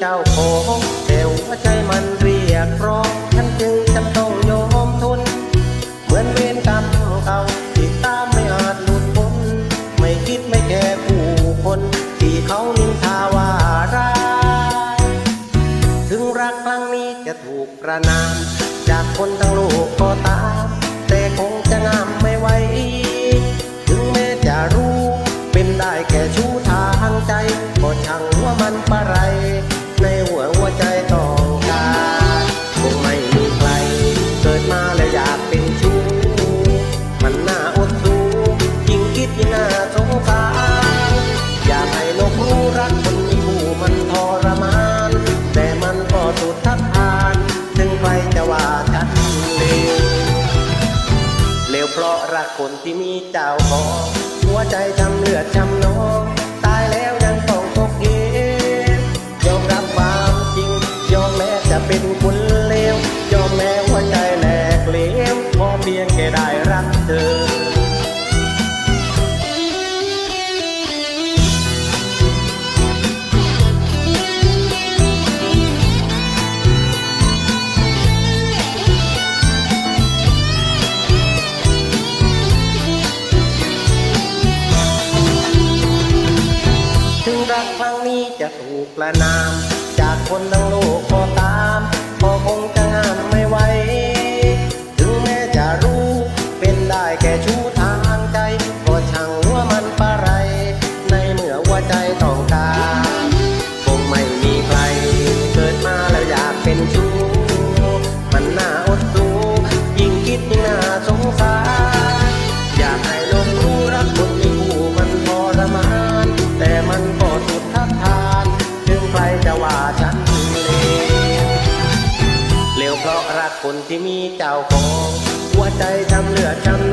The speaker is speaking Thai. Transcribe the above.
เจ้าของแต่ว่าใจมันเรียกร้องฉันจึงจำต้องยอมทน เหมือนเวรกรรมเก่าที่ตามไม่อาจหลุดพ้น ไม่คิดไม่แก่ผู้คน ที่เขานินทาว่าร้ายถึงรักครั้งนี้จะถูกประนาม จากคนทั้งโลกก็ตาม แต่คงจะงามไม่ไหวถึงแม้จะรู้ เป็นได้แค่ชู้ทางใจักคนที่มีเจ้าของหัวใจทำเลือดช้ำน้อง ครั้งนี้จะถูกประนาม จากคนทั้งโลกก็ตา คนที่มีเจ้าของ หัวใจจำเลือดจำ